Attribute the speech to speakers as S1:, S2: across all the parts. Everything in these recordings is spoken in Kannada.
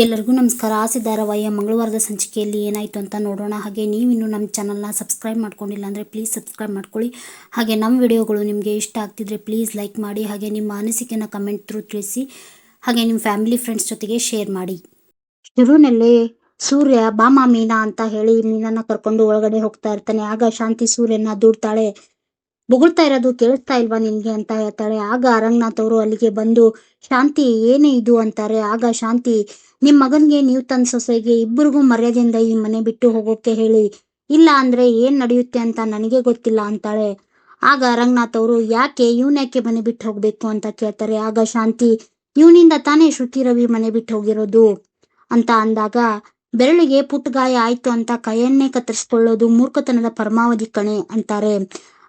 S1: ಎಲ್ಲರಿಗೂ ನಮಸ್ಕಾರ. ಆಸೆ ಧಾರಾವಾಹಿಯ ಮಂಗಳವಾರದ ಸಂಚಿಕೆಯಲ್ಲಿ ಏನಾಯಿತು ಅಂತ ನೋಡೋಣ. ಹಾಗೆ ನೀವಿನ್ನು ನಮ್ಮ ಚಾನಲ್ನ ಸಬ್ಸ್ಕ್ರೈಬ್ ಮಾಡ್ಕೊಂಡಿಲ್ಲ ಅಂದರೆ ಪ್ಲೀಸ್ ಸಬ್ಸ್ಕ್ರೈಬ್ ಮಾಡ್ಕೊಳ್ಳಿ. ಹಾಗೆ ನಮ್ಮ ವಿಡಿಯೋಗಳು ನಿಮಗೆ ಇಷ್ಟ ಆಗ್ತಿದ್ರೆ ಪ್ಲೀಸ್ ಲೈಕ್ ಮಾಡಿ, ಹಾಗೆ ನಿಮ್ಮ ಅನಿಸಿಕೆನ ಕಮೆಂಟ್ ಥ್ರೂ ತಿಳಿಸಿ, ಹಾಗೆ ನಿಮ್ಮ ಫ್ಯಾಮಿಲಿ ಫ್ರೆಂಡ್ಸ್ ಜೊತೆಗೆ ಶೇರ್ ಮಾಡಿ. ಶುರುನಲ್ಲಿ ಸೂರ್ಯ ಬಾಮ ಮೀನಾ ಅಂತ ಹೇಳಿ ಮೀನನ್ನ ಕರ್ಕೊಂಡು ಒಳಗಡೆ ಹೋಗ್ತಾ ಇರ್ತಾನೆ. ಆಗ ಶಾಂತಿ ಸೂರ್ಯನ ದೂಡ್ತಾಳೆ. ಬೊಗಳ್ತಾ ಇರೋದು ಕೇಳಿಸ್ತಾ ಇಲ್ವಾ ನಿನ್ಗೆ ಅಂತ ಹೇಳ್ತಾಳೆ. ಆಗ ಅರಂಗನಾಥ್ ಅವರು ಅಲ್ಲಿಗೆ ಬಂದು, ಶಾಂತಿ, ಏನೇ ಇದು ಅಂತಾರೆ. ಆಗ ಶಾಂತಿ ನಿಮ್ ಮಗನ್ಗೆ ನೀವು ತನ್ನ ಸೊಸೆಗೆ ಇಬ್ಬರಿಗೂ ಮರ್ಯಾದೆಯಿಂದ ಈ ಮನೆ ಬಿಟ್ಟು ಹೋಗೋಕೆ ಹೇಳಿ. ಇಲ್ಲ ಅಂದ್ರೆ ಏನ್ ನಡೆಯುತ್ತೆ ಅಂತ ನನಗೆ ಗೊತ್ತಿಲ್ಲ ಅಂತಾಳೆ. ಆಗ ರಂಗನಾಥ್ ಅವರು, ಯಾಕೆ ಇವನ್ ಯಾಕೆ ಮನೆ ಬಿಟ್ಟು ಹೋಗ್ಬೇಕು ಅಂತ ಕೇಳ್ತಾರೆ. ಆಗ ಶಾಂತಿ, ಇವನಿಂದ ತಾನೇ ಶ್ರುತಿ ರವಿ ಮನೆ ಬಿಟ್ಟು ಹೋಗಿರೋದು. ಅಂತ ಅಂದಾಗ, ಬೆರಳಿಗೆ ಪುಟ್ ಗಾಯ ಆಯ್ತು ಅಂತ ಕೈಯನ್ನೇ ಕತ್ತರಿಸ್ಕೊಳ್ಳೋದು ಮೂರ್ಖತನದ ಪರಮಾವಧಿ ಕಣೆ ಅಂತಾರೆ.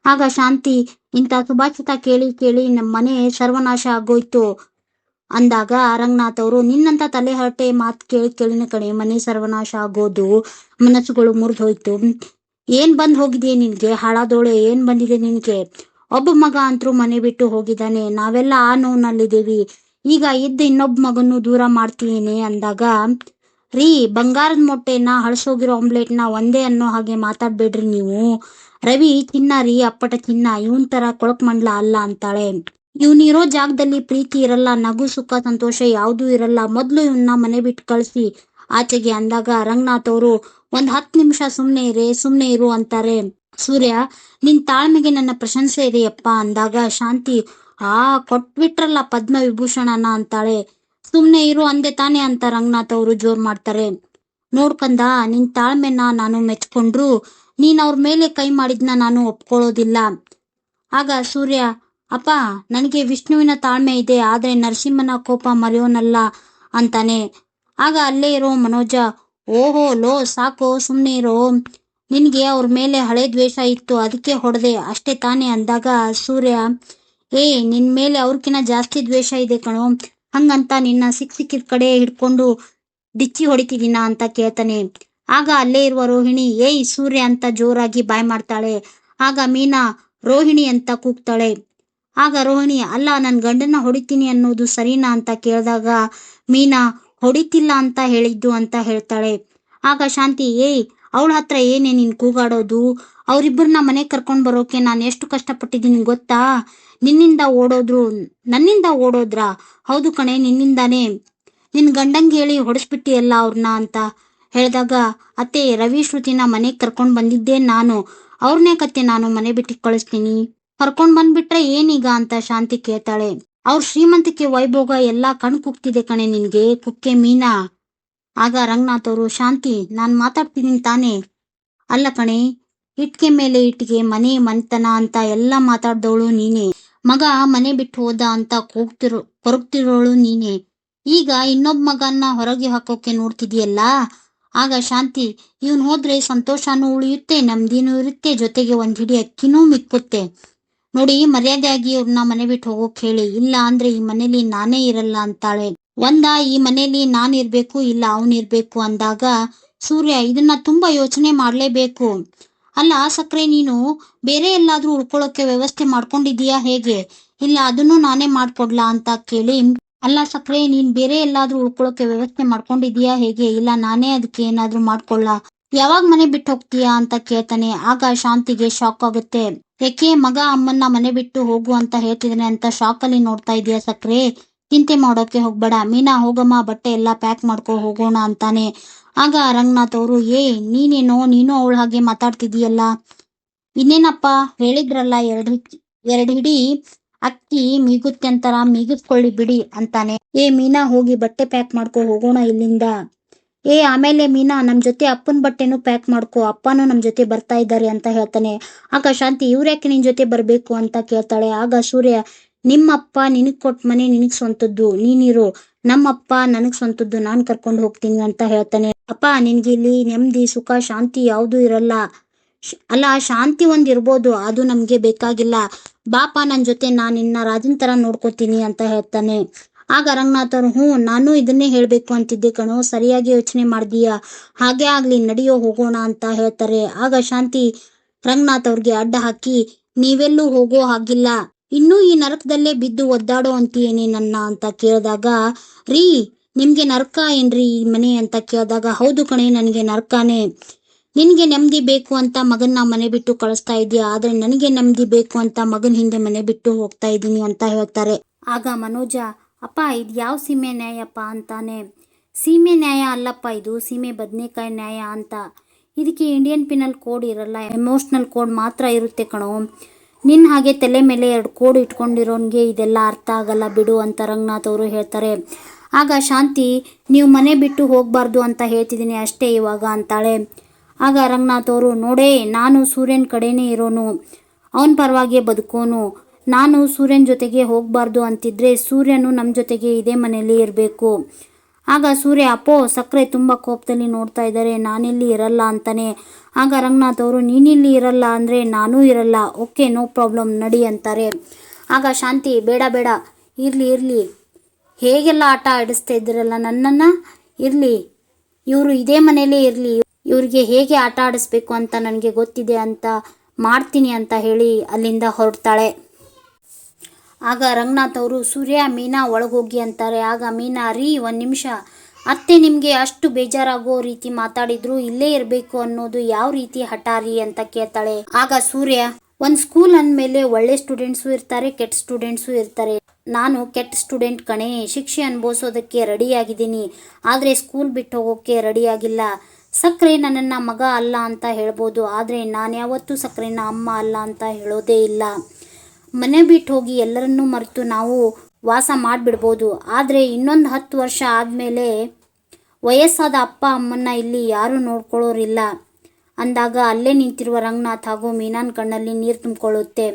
S1: ಆಗ ಶಾಂತಿ ಇಂಥ ಸುಭಾಷಿತ ಕೇಳಿ ಕೇಳಿ ನಮ್ಮ ಮನೆ ಸರ್ವನಾಶ ಆಗೋಯ್ತು. ಅಂದಾಗ ರಂಗನಾಥ್ ಅವರು, ನಿನ್ನಂತ ತಲೆ ಹರಟೆ ಮಾತು ಕೇಳಿ ಕೇಳಿನ ಕಣೆ, ಮನೆ ಸರ್ವನಾಶ ಆಗೋದು, ಮನಸ್ಸುಗಳು ಮುರಿದು ಹೋಯ್ತು. ಏನ್ ಬಂದ್ ಹೋಗಿದೆಯೇ ನಿನ್ಗೆ? ಹಾಳಾದೋಳೆ, ಏನ್ ಬಂದಿದೆ ನಿನ್ಗೆ? ಒಬ್ಬ ಮಗ ಅಂತರೂ ಮನೆ ಬಿಟ್ಟು ಹೋಗಿದ್ದಾನೆ. ನಾವೆಲ್ಲ ಆ ನೋವ್ನಲ್ಲಿದ್ದೀವಿ. ಈಗ ಇದ್ದ ಇನ್ನೊಬ್ಬ ಮಗನ್ನು ದೂರ ಮಾಡ್ತೀನಿ ಅಂದಾಗ, ರೀ, ಬಂಗಾರದ ಮೊಟ್ಟೆನ ಹಳಸೋಗಿರೋ ಆಮ್ಲೆಟ್ನ ಒಂದೇ ಅನ್ನೋ ಹಾಗೆ ಮಾತಾಡ್ಬೇಡ್ರಿ ನೀವು. ರವಿ ಚಿನ್ನ ರೀ, ಅಪ್ಪಟ ಚಿನ್ನ ಇವನ್ ತರ ಕೊಳಕ್ ಮಂಡ್ಲ ಅಲ್ಲ ಅಂತಾಳೆ. ಇವ್ನಿರೋ ಜಾಗದಲ್ಲಿ ಪ್ರೀತಿ ಇರಲ್ಲ, ನಗು, ಸುಖ, ಸಂತೋಷ ಯಾವ್ದೂ ಇರಲ್ಲ. ಮೊದ್ಲು ಇವನ್ನ ಮನೆ ಬಿಟ್ಟು ಕಳಿಸಿ. ಆಚೆಗೆ ಅಂದಾಗ ರಂಗನಾಥ್ ಅವರು ಒಂದ್ ಹತ್ತು ನಿಮಿಷ ಸುಮ್ನೆ ಇರೇ, ಸುಮ್ನೆ ಇರು ಅಂತಾರೆ. ಸೂರ್ಯ, ನಿನ್ ತಾಳ್ಮೆಗೆ ನನ್ನ ಪ್ರಶಂಸೆ ಇದೆಯಪ್ಪ ಅಂದಾಗ ಶಾಂತಿ, ಆ, ಕೊಟ್ಬಿಟ್ರಲ್ಲ ಪದ್ಮ ವಿಭೂಷಣನ ಅಂತಾಳೆ. ಸುಮ್ನೆ ಇರು ಅಂದೆ ತಾನೆ ಅಂತ ರಂಗನಾಥ್ ಅವರು ಜೋರ್ ಮಾಡ್ತಾರೆ. ನೋಡ್ಕಂದ, ನಿನ್ ತಾಳ್ಮೆನ ನಾನು ಮೆಚ್ಕೊಂಡ್ರು, ನೀನ್ ಅವ್ರ ಮೇಲೆ ಕೈ ಮಾಡಿದ್ನ ನಾನು ಒಪ್ಕೊಳ್ಳೋದಿಲ್ಲ. ಆಗ ಸೂರ್ಯ ಅಪ್ಪ, ನನಗೆ ವಿಷ್ಣುವಿನ ತಾಳ್ಮೆ ಇದೆ, ಆದರೆ ನರಸಿಂಹನ ಕೋಪ ಮರೆಯೋನಲ್ಲ ಅಂತಾನೆ. ಆಗ ಅಲ್ಲೇ ಇರೋ ಮನೋಜ. ಓಹೋ, ಲೋ, ಸಾಕು ಸುಮ್ಮನೆ ಇರೋ. ನಿನಗೆ ಅವ್ರ ಮೇಲೆ ಹಳೆ ದ್ವೇಷ ಇತ್ತು, ಅದಕ್ಕೆ ಹೊಡೆದೆ. ಅಷ್ಟೇ ತಾನೇ ಅಂದಾಗ ಸೂರ್ಯ. ಏ, ನಿನ್ ಮೇಲೆ ಅವ್ರಕಿನ ಜಾಸ್ತಿ ದ್ವೇಷ ಇದೆ ಕಣೋ. ಹಂಗಂತ ನಿನ್ನ ಸಿಕ್ ಸಿಕ್ಕಿದ ಕಡೆ ಹಿಡ್ಕೊಂಡು ಡಿಚ್ಚಿ ಹೊಡಿತಿದ್ದೀನ ಅಂತ ಕೇಳ್ತಾನೆ. ಆಗ ಅಲ್ಲೇ ಇರುವ ರೋಹಿಣಿ, ಏಯ್, ಸೂರ್ಯ ಅಂತ ಜೋರಾಗಿ ಬಾಯ್ ಮಾಡ್ತಾಳೆ. ಆಗ ಮೀನಾ, ರೋಹಿಣಿ ಅಂತ ಕೂಗ್ತಾಳೆ. ಆಗ ರೋಹಿಣಿ, ಅಲ್ಲ ನನ್ನ ಗಂಡನ ಹೊಡಿತೀನಿ ಅನ್ನೋದು ಸರಿನಾ? ಅಂತ ಕೇಳಿದಾಗ, ಮೀನಾ, ಹೊಡಿತಿಲ್ಲ ಅಂತ ಹೇಳಿದ್ದು ಅಂತ ಹೇಳ್ತಾಳೆ. ಆಗ ಶಾಂತಿ, ಏಯ್, ಅವಳ ಹತ್ರ ಏನೇ ನೀನು ಕೂಗಾಡೋದು? ಅವರಿಬ್ಬರನ್ನ ಮನೆಗೆ ಕರ್ಕೊಂಡು ಬರೋಕೆ ನಾನು ಎಷ್ಟು ಕಷ್ಟಪಟ್ಟಿದ್ದೀನಿ ಗೊತ್ತಾ? ನಿನ್ನಿಂದ ಓಡೋದ್ರು, ನನ್ನಿಂದ ಓಡೋದ್ರಾ? ಹೌದು ಕಣೆ, ನಿನ್ನಿಂದಾನೇ. ನಿನ್ನ ಗಂಡಂಗೆ ಹೇಳಿ ಹೊಡೆಸ್ಬಿಟ್ಟಿಯಲ್ಲ ಅವ್ರನ್ನ ಅಂತ ಹೇಳಿದಾಗ, ಅತ್ತೆ, ರವಿ ಶ್ರುತಿನ ಮನೆಗೆ ಕರ್ಕೊಂಡು ಬಂದಿದ್ದೆ ನಾನು. ಅವ್ರನ್ನೇ ಕತ್ತೆ ನಾನು ಮನೆ ಬಿಟ್ಟು ಕಳಿಸ್ತೀನಿ. ಕರ್ಕೊಂಡ್ ಬಂದ್ಬಿಟ್ರೆ ಏನೀಗ ಅಂತ ಶಾಂತಿ ಕೇಳ್ತಾಳೆ. ಅವ್ರ ಶ್ರೀಮಂತಿಕೆ ವೈಭೋಗ ಎಲ್ಲಾ ಕಣ್ ಕುಗ್ತಿದೆ ಕಣೆ ನಿನ್ಗೆ, ಕುಕ್ಕೆ ಮೀನಾ. ಆಗ ರಂಗನಾಥ್ ಅವರು, ಶಾಂತಿ, ನಾನ್ ಮಾತಾಡ್ತೀನಿ ತಾನೇ. ಅಲ್ಲ ಕಣೆ, ಇಟ್ಕೆ ಮೇಲೆ ಇಟ್ಗೆ ಮನೆ ಮನ್ತನ ಅಂತ ಎಲ್ಲ ಮಾತಾಡ್ದವಳು ನೀನೆ. ಮಗ ಮನೆ ಬಿಟ್ಟು ಹೋದ ಅಂತ ಕೂಗ್ತಿರೋ, ಕೊರಗ್ತಿರೋಳು ನೀನೆ. ಈಗ ಇನ್ನೊಬ್ಬ ಮಗನ್ನ ಹೊರಗೆ ಹಾಕೋಕೆ ನೋಡ್ತಿದೀಯಲ್ಲ ಆಗ ಶಾಂತಿ, ಇವನ್ ಹೋದ್ರೆ ಸಂತೋಷನೂ ಉಳಿಯುತ್ತೆ ನಮ್ದಿನೂ ಇರುತ್ತೆ, ಜೊತೆಗೆ ಒಂದ್ ಹಿಡಿ ಅಕ್ಕಿನೂ ಮಿಕ್ಕುತ್ತೆ. ನೋಡಿ, ಮರ್ಯಾದೆಯಾಗಿ ಇವ್ರನ್ನ ಮನೆ ಬಿಟ್ಟು ಹೋಗೋಕ್ ಹೇಳಿ. ಇಲ್ಲ ಅಂದ್ರೆ ಈ ಮನೇಲಿ ನಾನೇ ಇರಲ್ಲ ಅಂತಾಳೆ. ಒಂದ, ಈ ಮನೇಲಿ ನಾನ್ ಇರ್ಬೇಕು, ಇಲ್ಲ ಅವನ್ ಇರ್ಬೇಕು ಅಂದಾಗ ಸೂರ್ಯ ಇದನ್ನ ತುಂಬಾ ಯೋಚನೆ ಮಾಡ್ಲೇಬೇಕು. ಅಲ್ಲ, ಸಕ್ರೆ, ನೀನು ಬೇರೆ ಎಲ್ಲಾದ್ರೂ ಉಳ್ಕೊಳ್ಳೋಕೆ ವ್ಯವಸ್ಥೆ ಮಾಡ್ಕೊಂಡಿದೀಯಾ ಹೇಗೆ? ಇಲ್ಲ, ಅದನ್ನು ನಾನೇ ಮಾಡ್ಕೊಡ್ಲಾ ಅಂತ ಕೇಳಿ. ಅಲ್ಲ, ಸಕ್ರೆ, ನೀನ್ ಬೇರೆ ಎಲ್ಲಾದ್ರೂ ಉಳ್ಕೊಳ್ಳೋಕೆ ವ್ಯವಸ್ಥೆ ಮಾಡ್ಕೊಂಡಿದೀಯಾ ಹೇಗೆ? ಇಲ್ಲ, ನಾನೇ ಅದಕ್ಕೆ ಏನಾದ್ರೂ ಮಾಡ್ಕೊಳ್ಳ ಯಾವಾಗ ಮನೆ ಬಿಟ್ಟು ಹೋಗ್ತೀಯಾ ಅಂತ ಕೇಳ್ತಾನೆ. ಆಗ ಶಾಂತಿಗೆ ಶಾಕ್ ಆಗುತ್ತೆ. ಯಾಕೆ ಮಗ ಅಮ್ಮನ್ನ ಮನೆ ಬಿಟ್ಟು ಹೋಗು ಅಂತ ಹೇಳ್ತಿದ್ದಾನೆ ಅಂತ ಶಾಕ್ ಅಲ್ಲಿ ನೋಡ್ತಾ ಇದೀಯ ಸಕ್ರೆ? ಚಿಂತೆ ಮಾಡೋಕೆ ಹೋಗ್ಬೇಡ. ಮೀನಾ, ಹೋಗಮ್ಮ, ಬಟ್ಟೆ ಎಲ್ಲಾ ಪ್ಯಾಕ್ ಮಾಡ್ಕೊ ಹೋಗೋಣ ಅಂತಾನೆ. ಆಗ ರಂಗನಾಥ್ ಅವರು, ಏ, ನೀನೇನೋ, ನೀನು ಅವಳ ಹಾಗೆ ಮಾತಾಡ್ತಿದೀಯಲ್ಲ ಇನ್ನೇನಪ್ಪ? ಹೇಳಿದ್ರಲ್ಲ, ಎರಡ್ ಎರಡು ಹಿಡಿ ಅಕ್ಕಿ ಮೀಗುತ್ತೆ ಅಂತಾರ ಮೀಗಿಸ್ಕೊಳ್ಳಿ ಬಿಡಿ ಅಂತಾನೆ. ಏ ಮೀನಾ, ಹೋಗಿ ಬಟ್ಟೆ ಪ್ಯಾಕ್ ಮಾಡ್ಕೊ ಹೋಗೋಣ ಇಲ್ಲಿಂದ. ಏ, ಆಮೇಲೆ ಮೀನಾ, ನಮ್ ಜೊತೆ ಅಪ್ಪನ ಬಟ್ಟೆನೂ ಪ್ಯಾಕ್ ಮಾಡ್ಕೊ, ಅಪ್ಪನೂ ನಮ್ ಜೊತೆ ಬರ್ತಾ ಇದ್ದಾರೆ ಅಂತ ಹೇಳ್ತಾನೆ. ಆಗ ಶಾಂತಿ ಇವ್ರ್ಯಾಕೆ ನಿನ್ ಜೊತೆ ಬರ್ಬೇಕು ಅಂತ ಕೇಳ್ತಾಳೆ. ಆಗ ಸೂರ್ಯ ನಿಮ್ಮಪ್ಪ ನಿನಗ್ ಕೊಟ್ ಮನೆ ನಿನಗ್ ಸ್ವಂತದ್ದು. ನೀನಿರು. ನಮ್ಮಪ್ಪ ನನಗ್ ಸ್ವಂತದ್ದು. ನಾನ್ ಕರ್ಕೊಂಡು ಹೋಗ್ತೀನಿ ಅಂತ ಹೇಳ್ತಾನೆ. ಅಪ್ಪ ನಿನ್ಗಿಲ್ಲಿ ನೆಮ್ಮದಿ ಸುಖ, ಶಾಂತಿ ಯಾವುದು ಇರಲ್ಲ. ಅಲ್ಲ, ಶಾಂತಿ ಒಂದ್ ಇರ್ಬೋದು. ಅದು ನಮ್ಗೆ ಬೇಕಾಗಿಲ್ಲ. ಬಾಪ, ನನ್ ಜೊತೆ ನಾನು ನಿನ್ನ ರಾಜನ್ ತರ ನೋಡ್ಕೋತೀನಿ ಅಂತ ಹೇಳ್ತಾನೆ. ಆಗ ರಂಗನಾಥ್ ಅವ್ರು ಹ್ಞೂ, ನಾನು ಇದನ್ನೇ ಹೇಳಬೇಕು ಅಂತಿದ್ದೆ ಕಣೋ, ಸರಿಯಾಗಿ ಯೋಚನೆ ಮಾಡಿದೀಯಾ? ಹಾಗೆ ಆಗಲಿ, ನಡೆಯೋ ಹೋಗೋಣ ಅಂತ ಹೇಳ್ತಾರೆ. ಆಗ ಶಾಂತಿ ರಂಗನಾಥ್ ಅವ್ರಿಗೆ ಅಡ್ಡ ಹಾಕಿ, ನೀವೆಲ್ಲೂ ಹೋಗೋ ಹಾಗಿಲ್ಲ. ಇನ್ನೂ ಈ ನರಕದಲ್ಲೇ ಬಿದ್ದು ಒದ್ದಾಡೋ ಅಂತೀಯೇನೆ ನನ್ನ ಅಂತ ಕೇಳಿದಾಗ, ರೀ, ನಿಮ್ಗೆ ನರಕ ಏನ್ರಿ ಈ ಮನೆ ಅಂತ ಕೇಳಿದಾಗ, ಹೌದು ಕಣೆ, ನನಗೆ ನರಕನೇ. ನಿನಗೆ ನೆಮ್ಮದಿ ಬೇಕು ಅಂತ ಮಗನ್ನ ಮನೆ ಬಿಟ್ಟು ಕಳಿಸ್ತಾ ಇದೀಯ ಆದ್ರೆ ನನಗೆ ನೆಮ್ಮದಿ ಬೇಕು ಅಂತ ಮಗನ ಹಿಂದೆ ಮನೆ ಬಿಟ್ಟು ಹೋಗ್ತಾ ಇದ್ದೀನಿ ಅಂತ ಹೇಳ್ತಾರೆ. ಆಗ ಮನೋಜ ಅಪ್ಪ, ಇದು ಯಾವ ಸೀಮೆ ನ್ಯಾಯಪ್ಪ ಅಂತಾನೆ. ಸೀಮೆ ನ್ಯಾಯ ಅಲ್ಲಪ್ಪ, ಇದು ಸೀಮೆ ಬದನೆಕಾಯಿ ನ್ಯಾಯ ಅಂತ. ಇದಕ್ಕೆ ಇಂಡಿಯನ್ ಪಿನಲ್ ಕೋಡ್ ಇರಲ್ಲ, ಎಮೋಷ್ನಲ್ ಕೋಡ್ ಮಾತ್ರ ಇರುತ್ತೆ ಕಣೋ. ನಿನ್ನ ಹಾಗೆ ತಲೆ ಮೇಲೆ ಎರಡು ಕೋಡ್ ಇಟ್ಕೊಂಡಿರೋನ್ಗೆ ಇದೆಲ್ಲ ಅರ್ಥ ಆಗಲ್ಲ ಬಿಡು ಅಂತ ರಂಗನಾಥ್ ಅವರು ಹೇಳ್ತಾರೆ. ಆಗ ಶಾಂತಿ, ನೀವು ಮನೆ ಬಿಟ್ಟು ಹೋಗಬಾರ್ದು ಅಂತ ಹೇಳ್ತಿದ್ದೀನಿ ಅಷ್ಟೇ ಇವಾಗ ಅಂತಾಳೆ. ಆಗ ರಂಗನಾಥ್ ಅವರು, ನೋಡೇ, ನಾನು ಸೂರ್ಯನ ಕಡೆನೇ ಇರೋನು. ಅವನ ಪರವಾಗಿ ಬದುಕೋನು. ನಾನು ಸೂರ್ಯನ ಜೊತೆಗೆ ಹೋಗಬಾರ್ದು ಅಂತಿದ್ರೆ ಸೂರ್ಯನು ನಮ್ಮ ಜೊತೆಗೆ ಇದೇ ಮನೆಯಲ್ಲಿ ಇರಬೇಕು. ಆಗ ಸೂರ್ಯ, ಅಪ್ಪೋ ಸಕ್ಕರೆ ತುಂಬ ಕೋಪದಲ್ಲಿ ನೋಡ್ತಾ ಇದ್ದಾರೆ, ನಾನಿಲ್ಲಿ ಇರಲ್ಲ ಅಂತಾನೆ. ಆಗ ರಂಗನಾಥ್ ಅವರು, ನೀನಿಲ್ಲಿ ಇರಲ್ಲ ಅಂದರೆ ನಾನೂ ಇರಲ್ಲ. ಓಕೆ, ನೋ ಪ್ರಾಬ್ಲಮ್, ನಡಿ ಅಂತಾರೆ. ಆಗ ಶಾಂತಿ, ಬೇಡ ಬೇಡ. ಇರಲಿ ಇರಲಿ. ಹೇಗೆಲ್ಲ ಆಟ ಆಡಿಸ್ತಾ ಇದ್ದೀರಲ್ಲ ನನ್ನನ್ನು? ಇರಲಿ. ಇವರು ಇದೇ ಮನೆಯಲ್ಲೇ ಇರಲಿ. ಇವರಿಗೆ ಹೇಗೆ ಆಟ ಆಡಿಸ್ಬೇಕು ಅಂತ ನನಗೆ ಗೊತ್ತಿದೆ ಅಂತ, ಮಾಡ್ತೀನಿ ಅಂತ ಹೇಳಿ ಅಲ್ಲಿಂದ ಹೊರಡ್ತಾಳೆ. ಆಗ ರಂಗನಾಥ್ ಅವರು, ಸೂರ್ಯ, ಮೀನಾ ಒಳಗೋಗಿ ಅಂತಾರೆ. ಆಗ ಮೀನಾ, ರೀ, ಒಂದು ನಿಮಿಷ. ಅತ್ತೆ ನಿಮಗೆ ಅಷ್ಟು ಬೇಜಾರಾಗೋ ರೀತಿ ಮಾತಾಡಿದ್ರು, ಇಲ್ಲೇ ಇರಬೇಕು ಅನ್ನೋದು ಯಾವ ರೀತಿ ಹಠಾರಿ ಅಂತ ಕೇಳ್ತಾಳೆ. ಆಗ ಸೂರ್ಯ, ಒಂದು ಸ್ಕೂಲ್ ಅಂದಮೇಲೆ ಒಳ್ಳೆ ಸ್ಟೂಡೆಂಟ್ಸು ಇರ್ತಾರೆ, ಕೆಟ್ಟ ಸ್ಟೂಡೆಂಟ್ಸು ಇರ್ತಾರೆ. ನಾನು ಕೆಟ್ಟ ಸ್ಟೂಡೆಂಟ್ ಕಣೆ, ಶಿಕ್ಷೆ ಅನುಭವಿಸೋದಕ್ಕೆ ರೆಡಿಯಾಗಿದ್ದೀನಿ ಆದರೆ ಸ್ಕೂಲ್ ಬಿಟ್ಟು ಹೋಗೋಕ್ಕೆ ರೆಡಿಯಾಗಿಲ್ಲ ಸಕ್ಕರೆ ನನ್ನನ್ನು ಮಗ ಅಲ್ಲ ಅಂತ ಹೇಳ್ಬೋದು. ಆದರೆ ನಾನು ಯಾವತ್ತೂ ಸಕ್ಕರೆನ ಅಮ್ಮ ಅಲ್ಲ ಅಂತ ಹೇಳೋದೇ ಇಲ್ಲ. ಮನೆ ಬಿಟ್ಟು ಹೋಗಿ ಎಲ್ಲರನ್ನೂ ಮರೆತು ನಾವು ವಾಸ ಮಾಡಿಬಿಡ್ಬೋದು. ಆದರೆ ಇನ್ನೊಂದು ಹತ್ತು ವರ್ಷ ಆದಮೇಲೆ ವಯಸ್ಸಾದ ಅಪ್ಪ, ಅಮ್ಮನ್ನ ಇಲ್ಲಿ ಯಾರೂ ನೋಡ್ಕೊಳ್ಳೋರಿಲ್ಲ. ಅಂದಾಗ ಅಲ್ಲೇ ನಿಂತಿರುವ ರಂಗನಾಥ್ ಹಾಗೂ ಮೀನಾನ್ ಕಣ್ಣಲ್ಲಿ ನೀರು ತುಂಬಿಕೊಳ್ಳುತ್ತೆ.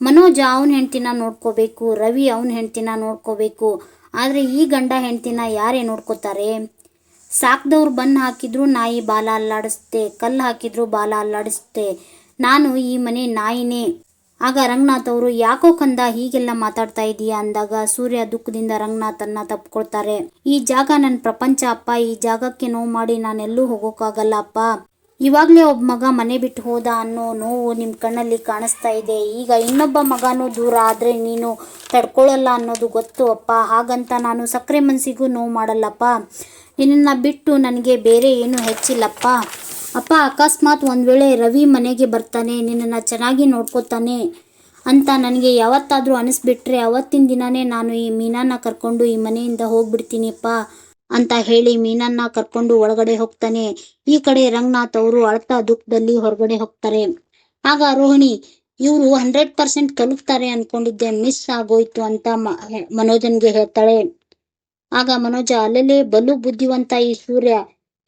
S1: ಮನೋಜ ಅವನ ಹೆಂಡ್ತಿನ ನೋಡ್ಕೋಬೇಕು, ರವಿ ಅವನ ಹೆಂಡ್ತಿನ ನೋಡ್ಕೋಬೇಕು. ಆದರೆ ಈ ಗಂಡ ಹೆಂಡ್ತಿನ ಯಾರೇ ನೋಡ್ಕೋತಾರೆ? ಸಾಕ್ದವ್ರು ಬನ್ ಹಾಕಿದ್ರು ನಾಯಿ ಬಾಲ ಅಲ್ಲಾಡಿಸುತ್ತೆ ಕಲ್ಲು ಹಾಕಿದ್ರು ಬಾಲ ಅಲ್ಲಾಡಿಸುತ್ತೆ ನಾನು ಈ ಮನೆ ನಾಯಿನೇ. ಆಗ ರಂಗನಾಥ್ ಅವರು, ಯಾಕೋ ಕಂದ, ಹೀಗೆಲ್ಲ ಮಾತಾಡ್ತಾ ಇದೀಯಾ? ಅಂದಾಗ ಸೂರ್ಯ ದುಃಖದಿಂದ ರಂಗನಾಥನ್ನ ತಪ್ಕೊಳ್ತಾರೆ. ಈ ಜಾಗ ನನ್ನ ಪ್ರಪಂಚ ಅಪ್ಪ, ಈ ಜಾಗಕ್ಕೆ ನೋವು ಮಾಡಿ ನಾನೆಲ್ಲೂ ಹೋಗೋಕ್ಕಾಗಲ್ಲ ಅಪ್ಪ. ಇವಾಗಲೇ ಒಬ್ಬ ಮಗ ಮನೆ ಬಿಟ್ಟು ಹೋದ ಅನ್ನೋ ನೋವು ನಿಮ್ಮ ಕಣ್ಣಲ್ಲಿ ಕಾಣಿಸ್ತಾ ಇದೆ. ಈಗ ಇನ್ನೊಬ್ಬ ಮಗನೂ ದೂರ ಆದರೆ ನೀನು ತಡ್ಕೊಳ್ಳಲ್ಲ ಅನ್ನೋದು ಗೊತ್ತು ಅಪ್ಪ. ಹಾಗಂತ ನಾನು ಸಕ್ಕರೆ ಮನಸ್ಸಿಗೂ ನೋವು ಮಾಡಲ್ಲಪ್ಪ. ನಿನ್ನನ್ನು ಬಿಟ್ಟು ನನಗೆ ಬೇರೆ ಏನೂ ಹೆಚ್ಚಿಲ್ಲಪ್ಪ. ಅಪ್ಪ, ಅಕಸ್ಮಾತ್ ಒಂದು ವೇಳೆ ರವಿ ಮನೆಗೆ ಬರ್ತಾನೆ, ನಿನ್ನನ್ನು ಚೆನ್ನಾಗಿ ನೋಡ್ಕೋತಾನೆ ಅಂತ ನನಗೆ ಯಾವತ್ತಾದರೂ ಅನಿಸ್ಬಿಟ್ರೆ ಅವತ್ತಿನ ದಿನನೇ ನಾನು ಈ ಮೀನನ್ನ ಕರ್ಕೊಂಡು ಈ ಮನೆಯಿಂದ ಹೋಗ್ಬಿಡ್ತೀನಿಪ್ಪ ಅಂತ ಹೇಳಿ ಮೀನನ್ನ ಕರ್ಕೊಂಡು ಒಳಗಡೆ ಹೋಗ್ತಾನೆ. ಈ ಕಡೆ ರಂಗನಾಥ್ ಅವರು ಅಳ್ತಾ ದುಃಖದಲ್ಲಿ ಹೊರಗಡೆ ಹೋಗ್ತಾರೆ. ಆಗ ರೋಹಿಣಿ, ಇವರು ಹಂಡ್ರೆಡ್ ಪರ್ಸೆಂಟ್ ಕಲುಪ್ತಾರೆ ಅನ್ಕೊಂಡಿದ್ದೆ, ಮಿಸ್ ಆಗೋಯ್ತು ಅಂತ ಮನೋಜನ್ಗೆ ಹೇಳ್ತಾಳೆ. ಆಗ ಮನೋಜ, ಅಲ್ಲಲ್ಲೇ ಬಲು ಬುದ್ಧಿವಂತ ಈ ಸೂರ್ಯ.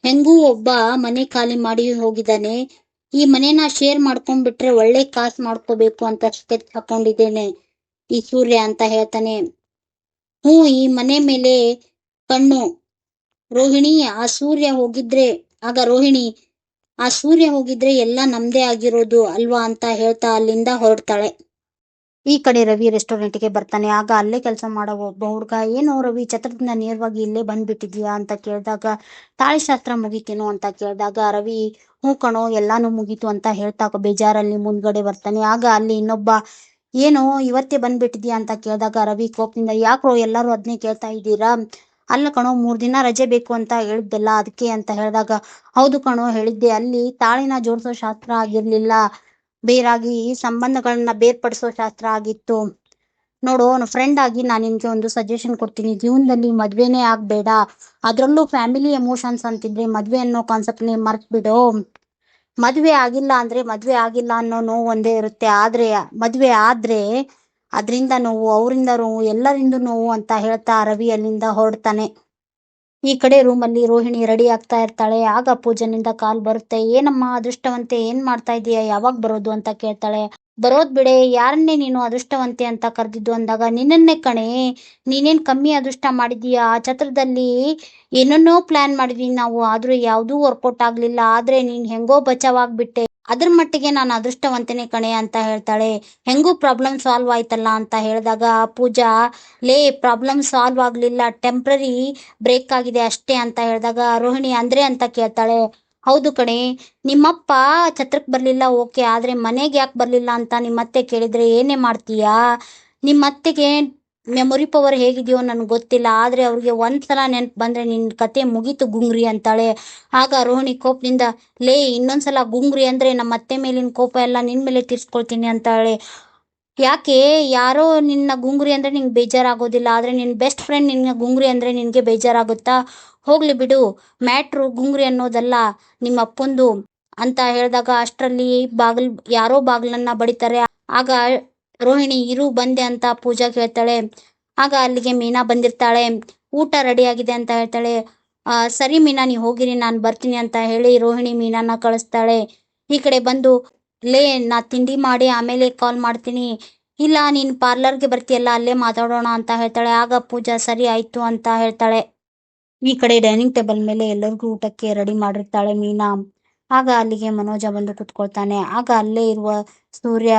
S1: ಹೆಂಗೂ ಒಬ್ಬ ಮನೆ ಖಾಲಿ ಮಾಡಿ ಹೋಗಿದ್ದಾನೆ. ಈ ಮನೆನ ಶೇರ್ ಮಾಡ್ಕೊಂಡ್ಬಿಟ್ರೆ ಒಳ್ಳೆ ಕಾಸು ಮಾಡ್ಕೋಬೇಕು ಅಂತ ಸ್ಕೆಚ್ ಹಾಕೊಂಡಿದ್ದೇನೆ, ಈ ಸೂರ್ಯ ಅಂತ ಹೇಳ್ತಾನೆ. ಹ್ಞೂ, ಈ ಮನೆ ಮೇಲೆ ಕಣ್ಣು. ರೋಹಿಣಿ, ಆ ಸೂರ್ಯ ಹೋಗಿದ್ರೆ, ಆಗ ರೋಹಿಣಿ, ಆ ಸೂರ್ಯ ಹೋಗಿದ್ರೆ ಎಲ್ಲ ನಮ್ದೇ ಆಗಿರೋದು ಅಲ್ವಾ ಅಂತ ಹೇಳ್ತಾ ಅಲ್ಲಿಂದ ಹೊರಡ್ತಾಳೆ. ಈ ಕಡೆ ರವಿ ರೆಸ್ಟೋರೆಂಟ್ಗೆ ಬರ್ತಾನೆ. ಆಗ ಅಲ್ಲೇ ಕೆಲಸ ಮಾಡೋ ಒಬ್ಬ ಹುಡುಗ, ಏನೋ ರವಿ, ಛತ್ರದಿಂದ ನೇರವಾಗಿ ಇಲ್ಲೇ ಬಂದ್ಬಿಟ್ಟಿದ್ಯಾ? ಅಂತ ಕೇಳಿದಾಗ ತಾಳಿಶಾಸ್ತ್ರ ಮುಗಿತೇನು? ಅಂತ ಕೇಳಿದಾಗ, ರವಿ, ಹ್ಞೂ ಕಣೋ, ಎಲ್ಲಾನು ಮುಗೀತು ಅಂತ ಹೇಳ್ತಾ ಬೇಜಾರಲ್ಲಿ ಮುಂದ್ಗಡೆ ಬರ್ತಾನೆ. ಆಗ ಅಲ್ಲಿ ಇನ್ನೊಬ್ಬ, ಏನು, ಇವತ್ತೇ ಬಂದ್ಬಿಟ್ಟಿದ್ಯಾ? ಅಂತ ಕೇಳಿದಾಗ, ರವಿ ಕೋಪದಿಂದ ಯಾಕೋ ಎಲ್ಲರೂ ಅದನ್ನೇ ಕೇಳ್ತಾ ಇದ್ದೀರಾ? ಅಲ್ಲ ಕಣೋ, ಮೂರ್ ದಿನ ರಜೆ ಬೇಕು ಅಂತ ಹೇಳಿದ್ದೆಲ್ಲ, ಅದಕ್ಕೆ, ಅಂತ ಹೇಳಿದಾಗ, ಹೌದು ಕಣೋ, ಹೇಳಿದ್ದೆ. ಅಲ್ಲಿ ತಾಳಿನ ಜೋಡಿಸೋ ಶಾಸ್ತ್ರ ಆಗಿರ್ಲಿಲ್ಲ. ಬೇರಾಗಿ ಈ ಸಂಬಂಧಗಳನ್ನ ಬೇರ್ಪಡಿಸೋ ಶಾಸ್ತ್ರ ಆಗಿತ್ತು. ನೋಡು ಫ್ರೆಂಡ್ ಆಗಿ ನಾನು ನಿಮ್ಗೆ ಒಂದು ಸಜೆಷನ್ ಕೊಡ್ತೀನಿ. ಜೀವನದಲ್ಲಿ ಮದ್ವೆನೇ ಆಗ್ಬೇಡ. ಅದ್ರಲ್ಲೂ ಫ್ಯಾಮಿಲಿ ಎಮೋಷನ್ಸ್ ಅಂತಿದ್ರೆ ಮದ್ವೆ ಅನ್ನೋ ಕಾನ್ಸೆಪ್ಟ್ನೇ ಮರ್ತ್ ಬಿಡು ಮದ್ವೆ ಆಗಿಲ್ಲ ಅಂದ್ರೆ ಮದ್ವೆ ಆಗಿಲ್ಲ ಅನ್ನೋ ನೋವು ಒಂದೇ ಇರುತ್ತೆ. ಆದ್ರೆ, ಮದ್ವೆ ಆದ್ರೆ ಅದರಿಂದ ನೋವು, ಅವರಿಂದ ನೋವು, ಎಲ್ಲರಿಂದ ನೋವು ಅಂತ ಹೇಳ್ತಾ ರವಿ ಅಲ್ಲಿಂದ ಹೊರಡ್ತಾನೆ. ಈ ಕಡೆ ರೂಮಲ್ಲಿ ರೋಹಿಣಿ ರೆಡಿ ಆಗ್ತಾ ಇರ್ತಾಳೆ. ಆಗ ಪೂಜನಿಂದ ಕಾಲ್ ಬರುತ್ತೆ. ಏನಮ್ಮ, ಅದೃಷ್ಟವಂತೆ ಏನ್ ಮಾಡ್ತಾ ಇದೀಯ? ಯಾವಾಗ ಬರೋದು ಅಂತ ಕೇಳ್ತಾಳೆ. ಬರೋದ್ ಬಿಡೆ, ಯಾರನ್ನೇ ನೀನು ಅದೃಷ್ಟವಂತೆ ಅಂತ ಕರೆದಿದ್ದು ಅಂದಾಗ, ನಿನ್ನನ್ನೇ ಕಣೆ, ನೀನೇನ್ ಕಮ್ಮಿ ಅದೃಷ್ಟ ಮಾಡಿದೀಯಾ ಆ ಛತ್ರದಲ್ಲಿ ಏನನ್ನೋ ಪ್ಲಾನ್ ಮಾಡಿದ್ವಿ ನಾವು. ಆದ್ರೂ ಯಾವ್ದೂ ವರ್ಕೌಟ್ ಆಗ್ಲಿಲ್ಲ. ಆದ್ರೆ ನೀನ್ ಹೆಂಗೋ ಬಚಾವಾಗ್ಬಿಟ್ಟೆ ಅದ್ರ ಮಟ್ಟಿಗೆ ನಾನು ಅದೃಷ್ಟವಂತನೇ ಕಣೆ ಅಂತ ಹೇಳ್ತಾಳೆ. ಹೆಂಗೂ ಪ್ರಾಬ್ಲಮ್ ಸಾಲ್ವ್ ಆಯ್ತಲ್ಲ ಅಂತ ಹೇಳಿದಾಗ ಪೂಜಾ, ಲೇ ಪ್ರಾಬ್ಲಮ್ ಸಾಲ್ವ್ ಆಗ್ಲಿಲ್ಲ ಟೆಂಪ್ರರಿ ಬ್ರೇಕ್ ಆಗಿದೆ ಅಷ್ಟೇ ಅಂತ ಹೇಳಿದಾಗ ರೋಹಿಣಿ, ಅಂದ್ರೆ ಅಂತ ಕೇಳ್ತಾಳೆ. ಹೌದು ಕಣೆ, ನಿಮ್ಮಪ್ಪ ಛತ್ರಕ್ಕೆ ಬರಲಿಲ್ಲ ಓಕೆ ಆದ್ರೆ ಮನೆಗೆ ಯಾಕೆ ಬರಲಿಲ್ಲ ಅಂತ ನಿಮ್ಮತ್ತೆ ಕೇಳಿದ್ರೆ ಏನೇ ಮಾಡ್ತೀಯಾ? ನಿಮ್ಮತ್ತೆಗೆ ಮೆಮೊರಿ ಪವರ್ ಹೇಗಿದೆಯೋ ನನಗೆ ಗೊತ್ತಿಲ್ಲ, ಆದರೆ ಅವ್ರಿಗೆ ಒಂದ್ಸಲ ನೆನಪು ಬಂದರೆ ನಿನ್ನ ಕತೆ ಮುಗೀತು ಗುಂಗ್ರಿ ಅಂತಾಳೆ. ಆಗ ರೋಹಿಣಿ ಕೋಪದಿಂದ ಲೇ, ಇನ್ನೊಂದ್ಸಲ ಗುಂಗ್ರಿ ಅಂದರೆ ನಮ್ಮ ಅತ್ತೆ ಮೇಲಿನ ಕೋಪ ಎಲ್ಲ ನಿನ್ನ ಮೇಲೆ ತೀರ್ಸ್ಕೊಳ್ತೀನಿ ಅಂತಾಳೆ. ಯಾಕೆ? ಯಾರೋ ನಿನ್ನ ಗುಂಗ್ರಿ ಅಂದರೆ ನಿಂಗೆ ಬೇಜಾರಾಗೋದಿಲ್ಲ, ಆದರೆ ನಿನ್ನ ಬೆಸ್ಟ್ ಫ್ರೆಂಡ್ ನಿನ್ನ ಗುಂಗ್ರಿ ಅಂದರೆ ನಿನಗೆ ಬೇಜಾರಾಗುತ್ತಾ? ಹೋಗಲಿ ಬಿಡು, ಮ್ಯಾಟ್ರು ಗುಂಗ್ರಿ ಅನ್ನೋದಲ್ಲ ನಿಮ್ಮ ಅಪ್ಪಂದು ಅಂತ ಹೇಳಿದಾಗ ಅಷ್ಟರಲ್ಲಿ ಬಾಗಿಲು, ಯಾರೋ ಬಾಗಿಲನ್ನ ಬಡಿತಾರೆ. ಆಗ ರೋಹಿಣಿ ಇರು, ಬಂದೆ ಅಂತ ಪೂಜಾ ಹೇಳ್ತಾಳೆ ಆಗ ಅಲ್ಲಿಗೆ ಮೀನಾ ಬಂದಿರ್ತಾಳೆ. ಊಟ ರೆಡಿ ಆಗಿದೆ ಅಂತ ಹೇಳ್ತಾಳೆ. ಸರಿ ಮೀನಾ, ನೀ ಹೋಗಿರಿ, ನಾನು ಬರ್ತೀನಿ ಅಂತ ಹೇಳಿ ರೋಹಿಣಿ ಮೀನಾನ ಕಳಿಸ್ತಾಳೆ. ಈ ಕಡೆ ಬಂದು, ಲೇ, ನಾ ತಿಂಡಿ ಮಾಡಿ ಆಮೇಲೆ ಕಾಲ್ ಮಾಡ್ತೀನಿ. ಇಲ್ಲ, ನೀನ್ ಪಾರ್ಲರ್ಗೆ ಬರ್ತೀಯಲ್ಲ, ಅಲ್ಲೇ ಮಾತಾಡೋಣ ಅಂತ ಹೇಳ್ತಾಳೆ. ಆಗ ಪೂಜಾ, ಸರಿ ಆಯ್ತು ಅಂತ ಹೇಳ್ತಾಳೆ. ಈ ಕಡೆ ಡೈನಿಂಗ್ ಟೇಬಲ್ ಮೇಲೆ ಎಲ್ಲರಿಗೂ ಊಟಕ್ಕೆ ರೆಡಿ ಮಾಡಿರ್ತಾಳೆ ಮೀನಾ. ಆಗ ಅಲ್ಲಿಗೆ ಮನೋಜ ಬಂದು ಕುತ್ಕೊಳ್ತಾನೆ. ಆಗ ಅಲ್ಲೇ ಇರುವ ಸೂರ್ಯ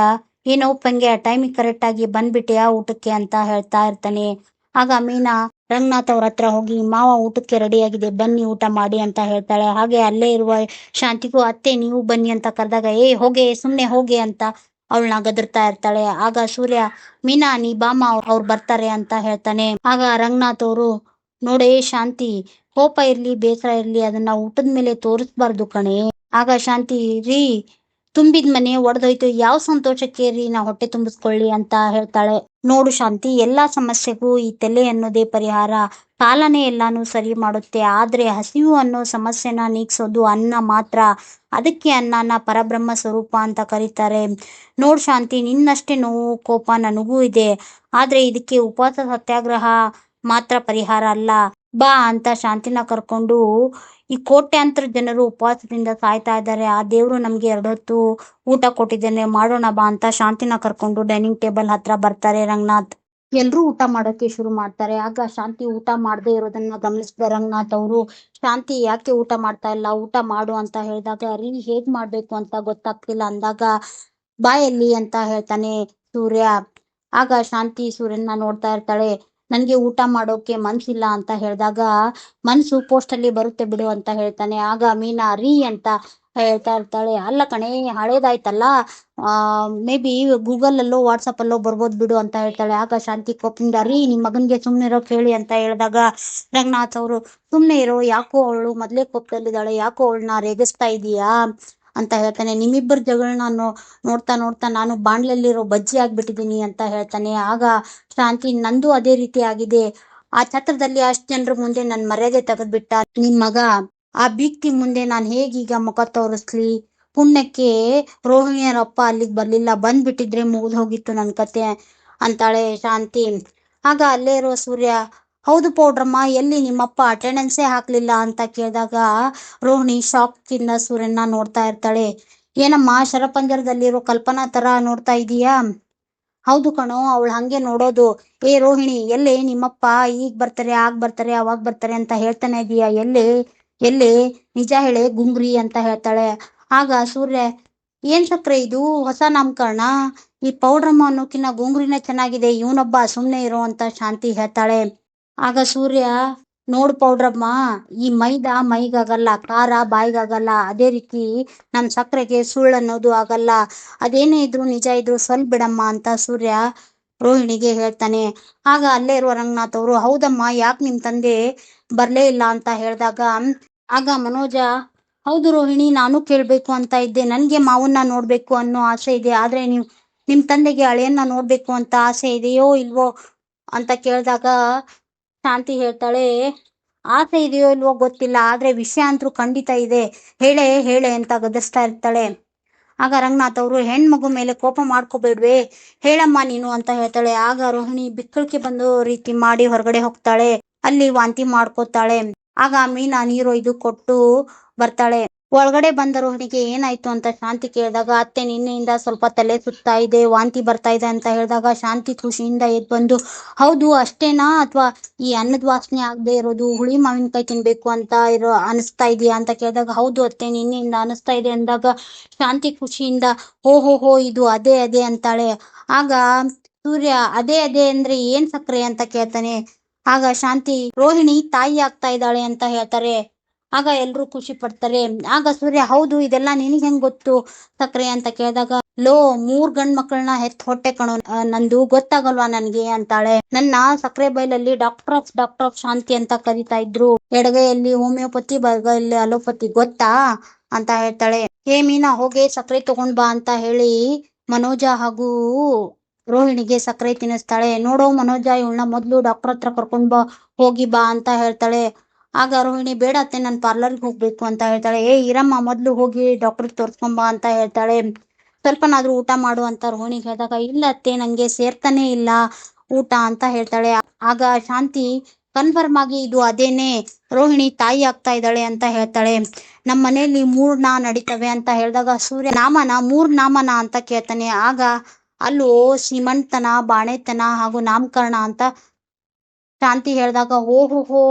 S1: ಏನೋ ಪಂಗೆ ಟೈಮಿಗೆ ಕರೆಕ್ಟ್ ಆಗಿ ಬಂದ್ಬಿಟ್ಟಿಯಾ ಊಟಕ್ಕೆ ಅಂತ ಹೇಳ್ತಾ ಇರ್ತಾನೆ. ಆಗ ಮೀನಾ, ರಂಗನಾಥ್ ಅವ್ರ ಹತ್ರ ಹೋಗಿ, ಮಾವ ಊಟಕ್ಕೆ ರೆಡಿ ಆಗಿದೆ, ಬನ್ನಿ ಊಟ ಮಾಡಿ ಅಂತ ಹೇಳ್ತಾಳೆ. ಹಾಗೆ ಅಲ್ಲೇ ಇರುವ ಶಾಂತಿಗೂ, ಅತ್ತೆ ನೀವು ಬನ್ನಿ ಅಂತ ಕರೆದಾಗ, ಏ, ಹೋಗೆ, ಸುಮ್ನೆ ಹೋಗೆ ಅಂತ ಅವಳನ್ನ ಗದರ್ತಾ ಇರ್ತಾಳೆ. ಆಗ ಸೂರ್ಯ, ಮೀನಾ, ನೀ ಬಾಮ ಅವ್ರು ಬರ್ತಾರೆ ಅಂತ ಹೇಳ್ತಾನೆ. ಆಗ ರಂಗನಾಥ್ ಅವರು, ನೋಡೇ ಶಾಂತಿ, ಕೋಪ ಇರ್ಲಿ, ಬೇಸರ ಇರ್ಲಿ, ಅದನ್ನ ಊಟದ ಮೇಲೆ ತೋರಿಸ್ಬಾರ್ದು ಕಣೆ. ಆಗ ಶಾಂತಿ, ರೀ ತುಂಬಿದ ಮನೆ ಒಡೆದೋಯ್ತು. ಯಾವ ಸಂತೋಷಕ್ಕೆ ರೀ ನಾ ಹೊಟ್ಟೆ ತುಂಬಿಸ್ಕೊಳ್ಳಿ ಅಂತ ಹೇಳ್ತಾಳೆ. ನೋಡು ಶಾಂತಿ, ಎಲ್ಲಾ ಸಮಸ್ಯೆಗೂ ಈ ತಲೆ ಅನ್ನೋದೇ ಪರಿಹಾರ. ಕಾಲನೇ ಎಲ್ಲಾನು ಸರಿ ಮಾಡುತ್ತೆ. ಆದ್ರೆ ಹಸಿವು ಅನ್ನೋ ಸಮಸ್ಯೆನ ನೀಗ್ಸೋದು ಅನ್ನ ಮಾತ್ರ. ಅದಕ್ಕೆ ಅನ್ನನ ಪರಬ್ರಹ್ಮ ಸ್ವರೂಪ ಅಂತ ಕರೀತಾರೆ. ನೋಡ್ ಶಾಂತಿ, ನಿನ್ನಷ್ಟೇ ನೋವು, ಕೋಪ ನನಗೂ ಇದೆ. ಆದ್ರೆ ಇದಕ್ಕೆ ಉಪವಾಸ ಸತ್ಯಾಗ್ರಹ ಮಾತ್ರ ಪರಿಹಾರ ಅಲ್ಲ. ಬಾ ಅಂತ ಶಾಂತಿನ ಕರ್ಕೊಂಡು ಈ ಕೋಟ್ಯಾಂತರ ಜನರು ಉಪವಾಸದಿಂದ ಸಾಯ್ತಾ ಇದ್ದಾರೆ. ಆ ದೇವ್ರು ನಮ್ಗೆ ಎರಡು ಹೊತ್ತು ಊಟ ಕೊಟ್ಟಿದ್ದೇನೆ, ಮಾಡೋಣ ಬಾ ಅಂತ ಶಾಂತಿನ ಕರ್ಕೊಂಡು ಡೈನಿಂಗ್ ಟೇಬಲ್ ಹತ್ರ ಬರ್ತಾರೆ ರಂಗನಾಥ್. ಎಲ್ರೂ ಊಟ ಮಾಡೋಕೆ ಶುರು ಮಾಡ್ತಾರೆ. ಆಗ ಶಾಂತಿ ಊಟ ಮಾಡದೇ ಇರೋದನ್ನ ಗಮನಿಸಿದ ರಂಗನಾಥ್ ಅವರು. ಶಾಂತಿ ಯಾಕೆ ಊಟ ಮಾಡ್ತಾ ಇಲ್ಲ? ಊಟ ಮಾಡು ಅಂತ ಹೇಳಿದಾಗ ರೀ ಹೇಗ್ ಮಾಡ್ಬೇಕು ಅಂತ ಗೊತ್ತಾಗ್ತಿಲ್ಲ ಅಂದಾಗ, ಬಾಯಲ್ಲಿ ಅಂತ ಹೇಳ್ತಾನೆ ಸೂರ್ಯ. ಆಗ ಶಾಂತಿ ಸೂರ್ಯನ ನೋಡ್ತಾ ಇರ್ತಾಳೆ. ನನ್ಗೆ ಊಟ ಮಾಡೋಕೆ ಮನ್ಸಿಲ್ಲ ಅಂತ ಹೇಳಿದಾಗ ಮನ್ಸು ಪೋಸ್ಟ್ ಅಲ್ಲಿ ಬರುತ್ತೆ ಬಿಡು ಅಂತ ಹೇಳ್ತಾನೆ. ಆಗ ಮೀನಾ, ರೀ ಅಂತ ಹೇಳ್ತಾ ಇರ್ತಾಳೆ. ಅಲ್ಲ ಕಣೆ, ಹಳೇದಾಯ್ತಲ್ಲ? ಆ, ಮೇ ಬಿ ಗೂಗಲ್ ಅಲ್ಲೋ ವಾಟ್ಸಪ್ ಅಲ್ಲೋ ಬರ್ಬೋದು ಬಿಡು ಅಂತ ಹೇಳ್ತಾಳೆ. ಆಗ ಶಾಂತಿ ಕೋಪಿಂದ ರೀ, ನಿಮ್ ಮಗನ್ಗೆ ಸುಮ್ನೆ ಇರೋ ಕೇಳಿ ಅಂತ ಹೇಳಿದಾಗ ರಂಗನಾಥ್ ಅವರು, ಸುಮ್ನೆ ಇರೋ, ಯಾಕೋ ಅವಳು ಮೊದ್ಲೇ ಕೋಪದಲ್ಲಿದ್ದಾಳೆ, ಯಾಕೋ ಅವಳನ್ನ ರೇಗಿಸ್ತಾ ಇದೀಯಾ? ಅಂತ ಹೇಳ್ತಾನೆ. ನಿಮ್ಮಿಬ್ಬರ ಜಗಳ ನಾನು ನೋಡ್ತಾ ನೋಡ್ತಾ ನಾನು ಬಾಣ್ಲಲ್ಲಿರೋ ಬಜ್ಜಿ ಆಗ್ಬಿಟ್ಟಿದ್ದೀನಿ ಅಂತ ಹೇಳ್ತಾನೆ. ಆಗ ಶಾಂತಿ, ನಂದು ಅದೇ ರೀತಿ ಆಗಿದೆ. ಆ ಛತ್ರದಲ್ಲಿ ಅಷ್ಟ್ ಜನರ ಮುಂದೆ ನನ್ ಮರ್ಯಾದೆ ತೆಗೆದ್ಬಿಟ್ಟ. ನಿನ್ ಮಗ ಆ ಭೀಕ್ತಿ ಮುಂದೆ ನಾನ್ ಹೇಗೀಗ ಮುಖ ತೋರಿಸ್ಲಿ? ಪುಣ್ಯಕ್ಕೆ ರೋಹಿಣಿಯರಪ್ಪ ಅಲ್ಲಿಗೆ ಬರ್ಲಿಲ್ಲ. ಬಂದ್ಬಿಟ್ಟಿದ್ರೆ ಮುಗಿದ್ ಹೋಗಿತ್ತು ನನ್ ಕತೆ, ಅಂತಾಳೆ ಶಾಂತಿ. ಆಗ ಅಲ್ಲೇ ಇರೋ ಸೂರ್ಯ ಹೌದು ಪೌಡ್ರಮ್ಮ, ಎಲ್ಲಿ ನಿಮ್ಮಪ್ಪ ಅಟೆಂಡೆನ್ಸೇ ಹಾಕ್ಲಿಲ್ಲ ಅಂತ ಕೇಳಿದಾಗ ರೋಹಿಣಿ ಶಾಕ್ ಇಂದ ಸೂರ್ಯನ ನೋಡ್ತಾ ಇರ್ತಾಳೆ. ಏನಮ್ಮ, ಶರಪಂಜರದಲ್ಲಿರೋ ಕಲ್ಪನಾ ತರ ನೋಡ್ತಾ ಇದೀಯಾ? ಹೌದು ಕಣೋ, ಅವಳು ಹಂಗೆ ನೋಡೋದು. ಏ ರೋಹಿಣಿ, ಎಲ್ಲಿ ನಿಮ್ಮಪ್ಪ ಈಗ ಬರ್ತಾರೆ, ಆಗ್ ಬರ್ತಾರೆ, ಅವಾಗ ಬರ್ತಾರೆ ಅಂತ ಹೇಳ್ತಾನೆ ಇದೀಯಾ? ಎಲ್ಲಿ ಎಲ್ಲಿ? ನಿಜ ಹೇಳಿ, ಗುಂಗ್ರಿ ಅಂತ ಹೇಳ್ತಾಳೆ. ಆಗ ಸೂರ್ಯ, ಏನ್ ಸಕ್ರೆ ಇದು? ಹೊಸ ನಾಮಕರಣ? ಈ ಪೌಡ್ರಮ್ಮ ಅನ್ನೋಕಿನ್ನ ಗುಂಗ್ರಿನೇ ಚೆನ್ನಾಗಿದೆ, ಇವನೊಬ್ಬ ಸುಮ್ನೆ ಇರೋ ಅಂತ ಶಾಂತಿ ಹೇಳ್ತಾಳೆ. ಆಗ ಸೂರ್ಯ, ನೋಡ್ ಪೌಡ್ರಮ್ಮ, ಈ ಮೈದಾ ಮೈಗಾಗಲ್ಲ, ಖಾರ ಬಾಯಿಗಾಗಲ್ಲ, ಅದೇ ರೀತಿ ನಮ್ ಸಕ್ಕರೆಗೆ ಸುಳ್ಳು ಅನ್ನೋದು ಆಗಲ್ಲ. ಅದೇನೇ ಇದ್ರು ನಿಜ ಇದ್ರು ಸ್ವಲ್ಪ ಬಿಡಮ್ಮ ಅಂತ ಸೂರ್ಯ ರೋಹಿಣಿಗೆ ಹೇಳ್ತಾನೆ. ಆಗ ಅಲ್ಲೇ ಇರುವ ರಂಗನಾಥ್ ಅವರು, ಹೌದಮ್ಮ, ಯಾಕೆ ನಿಮ್ ತಂದೆ ಬರ್ಲೇ ಇಲ್ಲ ಅಂತ ಹೇಳಿದಾಗ, ಆಗ ಮನೋಜ, ಹೌದು ರೋಹಿಣಿ, ನಾನು ಕೇಳ್ಬೇಕು ಅಂತ ಇದ್ದೆ. ನನ್ಗೆ ಮಾವನ್ನ ನೋಡ್ಬೇಕು ಅನ್ನೋ ಆಸೆ ಇದೆ. ಆದ್ರೆ ನೀವು, ನಿಮ್ ತಂದೆಗೆ ಹಳೆಯನ್ನ ನೋಡ್ಬೇಕು ಅಂತ ಆಸೆ ಇದೆಯೋ ಇಲ್ವೋ? ಅಂತ ಕೇಳಿದಾಗ ಶಾಂತಿ ಹೇಳ್ತಾಳೆ, ಆಸೆ ಇದೆಯೋ ಇಲ್ವೋ ಗೊತ್ತಿಲ್ಲ, ಆದ್ರೆ ವಿಷಯ ಅಂತೂ ಖಂಡಿತ ಇದೆ. ಹೇಳೆ ಹೇಳೆ, ಅಂತ ಗದರ್ಸ್ತಾ ಇರ್ತಾಳೆ. ಆಗ ರಂಗನಾಥ್ ಅವರು, ಹೆಣ್ಮಗು ಮೇಲೆ ಕೋಪ ಮಾಡ್ಕೋಬೇಡ್ವೆ. ಹೇಳಮ್ಮ ನೀನು, ಅಂತ ಹೇಳ್ತಾಳೆ. ಆಗ ರೋಹಿಣಿ ಬಿಕ್ಕಳಿಕೆ ಬಂದು ರೀತಿ ಮಾಡಿ ಹೊರಗಡೆ ಹೋಗ್ತಾಳೆ. ಅಲ್ಲಿ ವಾಂತಿ ಮಾಡ್ಕೋತಾಳೆ. ಆಗ ಮೀನಾ ನೀರು ಇದು ಕೊಟ್ಟು ಬರ್ತಾಳೆ. ಒಳಗಡೆ ಬಂದ ರೋಹಿಣಿಗೆ ಏನಾಯ್ತು ಅಂತ ಶಾಂತಿ ಕೇಳಿದಾಗ, ಅತ್ತೆ ನಿನ್ನೆಯಿಂದ ಸ್ವಲ್ಪ ತಲೆ ಸುತ್ತಾ ಇದೆ, ವಾಂತಿ ಬರ್ತಾ ಇದೆ ಅಂತ ಹೇಳಿದಾಗ ಶಾಂತಿ ಖುಷಿಯಿಂದ ಎದ್ದು ಬಂದು, ಹೌದು, ಅಷ್ಟೇನಾ? ಅಥವಾ ಈ ಅನ್ನದ ವಾಸನೆ ಆಗದೆ ಇರೋದು, ಹುಳಿ ಮಾವಿನಕಾಯಿ ತಿನ್ಬೇಕು ಅಂತ ಇರೋ, ಅನಿಸ್ತಾ ಇದೆಯಾ ಅಂತ ಕೇಳಿದಾಗ, ಹೌದು ಅತ್ತೆ, ನಿನ್ನೆಯಿಂದ ಅನಿಸ್ತಾ ಇದೆ ಅಂದಾಗ ಶಾಂತಿ ಖುಷಿಯಿಂದ, ಹೋ ಹೋ ಹೋ, ಇದು ಅದೇ ಅದೇ ಅಂತಾಳೆ. ಆಗ ಸೂರ್ಯ, ಅದೇ ಅದೇ ಅಂದ್ರೆ ಏನ್ ಸಕ್ಕರೆ ಅಂತ ಕೇಳ್ತಾನೆ. ಆಗ ಶಾಂತಿ, ರೋಹಿಣಿ ತಾಯಿ ಆಗ್ತಾ ಇದ್ದಾಳೆ ಅಂತ ಹೇಳ್ತಾರೆ. ಆಗ ಎಲ್ರು ಖುಷಿ ಪಡ್ತಾರೆ. ಆಗ ಸೂರ್ಯ, ಹೌದು, ಇದೆಲ್ಲ ನಿನಗೆ ಹೆಂಗ್ ಗೊತ್ತು? ಸಕ್ರೆ ಅಂತ ಕೇಳಿದಾಗ, ಲೋ, ಮೂರ್ ಗಂಡ್ ಮಕ್ಕಳನ್ನ ಹೆತ್ ಹೊಟ್ಟೆ ಕಣೋ. ನಂದು ಗೊತ್ತಾಗಲ್ವಾ ನನ್ಗೆ ಅಂತಾಳೆ. ನನ್ನ ಸಕ್ರೆ ಬೈಲಲ್ಲಿ doctor of doctor of Shanti ಅಂತ ಕರಿತಾ ಇದ್ರು. ಎಡಗೈಯಲ್ಲಿ ಹೋಮಿಯೋಪತಿ, ಬಲಗೈಯಲ್ಲಿ ಅಲೋಪತಿ ಗೊತ್ತಾ? ಅಂತ ಹೇಳ್ತಾಳೆ. ಹೇ ಮೀನಾ, ಹೋಗಿ, ಸಕ್ರೆ ತಗೊಂಡ್ ಬಾ ಅಂತ ಹೇಳಿ ಮನೋಜ ಹಾಗೂ ರೋಹಿಣಿಗೆ ಸಕ್ಕರೆ ತಿನ್ನಿಸ್ತಾಳೆ. ನೋಡೋ ಮನೋಜ, ಇವಳನ್ನ ಮೊದ್ಲು ಡಾಕ್ಟರ್ ಹತ್ರ ಕರ್ಕೊಂಡ್ ಬಾ, ಹೋಗಿ ಬಾ ಅಂತ ಹೇಳ್ತಾಳೆ. ಆಗ ರೋಹಿಣಿ, ಬೇಡ ಅತ್ತೆ, ನಾನು ಪಾರ್ಲರ್ಗೆ ಹೋಗ್ಬೇಕು ಅಂತ ಹೇಳ್ತಾಳೆ. ಏ, ಇರಮ್ಮ, ಮೊದ್ಲು ಹೋಗಿ ಡಾಕ್ಟರ್ ತೋರ್ಸ್ಕೊಂಬಾ ಅಂತ ಹೇಳ್ತಾಳೆ. ಸ್ವಲ್ಪನಾದ್ರೂ ಊಟ ಮಾಡು ಅಂತ ರೋಹಿಣಿಗೆ ಹೇಳಿದಾಗ, ಇಲ್ಲ ಅತ್ತೆ, ನಂಗೆ ಸೇರ್ತಾನೆ ಇಲ್ಲ ಊಟ ಅಂತ ಹೇಳ್ತಾಳೆ. ಆಗ ಶಾಂತಿ ಕನ್ಫರ್ಮ್ ಆಗಿ ಇದು ಅದೇನೆ? ರೋಹಿಣಿ ತಾಯಿ ಆಗ್ತಾ ಇದ್ದಾಳೆ ಅಂತ ಹೇಳ್ತಾಳೆ. ನಮ್ಮ ಮನೆಯಲ್ಲಿ ಮೂರ್ ನಾ ನಡೀತವೆ ಅಂತ ಹೇಳಿದಾಗ, ಸೂರ್ಯ, ನಾಮನ? ಮೂರ್ ನಾಮನ? ಅಂತ ಕೇಳ್ತಾನೆ. ಆಗ, ಅಲ್ಲೋ, ಶ್ರೀಮಂತನ, ಬಾಣೆತನ ಹಾಗೂ ನಾಮಕರಣ ಅಂತ ಶಾಂತಿ ಹೇಳಿದಾಗ, ಓಹೋಹೋ,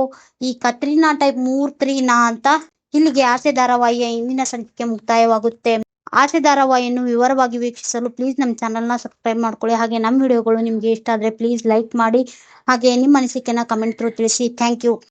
S1: ಈ ಕತ್ರಿನಾ ಟೈಪ್ ಮೂರ್ತ್ರಿನಾ ಅಂತ ಇಲ್ಲಿಗೆ ಆಸೆ ಧಾರಾವಾಹಿಯ ಇಂದಿನ ಸಂಚಿಕೆ ಮುಕ್ತಾಯವಾಗುತ್ತೆ. ಆಸೆ ಧಾರಾವಾಹಿಯನ್ನು ವಿವರವಾಗಿ ವೀಕ್ಷಿಸಲು ಪ್ಲೀಸ್ ನಮ್ಮ ಚಾನಲ್ನ ಸಬ್ಸ್ಕ್ರೈಬ್ ಮಾಡ್ಕೊಳ್ಳಿ. ಹಾಗೆ ನಮ್ಮ ವಿಡಿಯೋಗಳು ನಿಮಗೆ ಇಷ್ಟ ಆದರೆ ಪ್ಲೀಸ್ ಲೈಕ್ ಮಾಡಿ. ಹಾಗೆ ನಿಮ್ಮ ಅನಿಸಿಕೆನ ಕಮೆಂಟ್ ಥ್ರೂ ತಿಳಿಸಿ. Thank you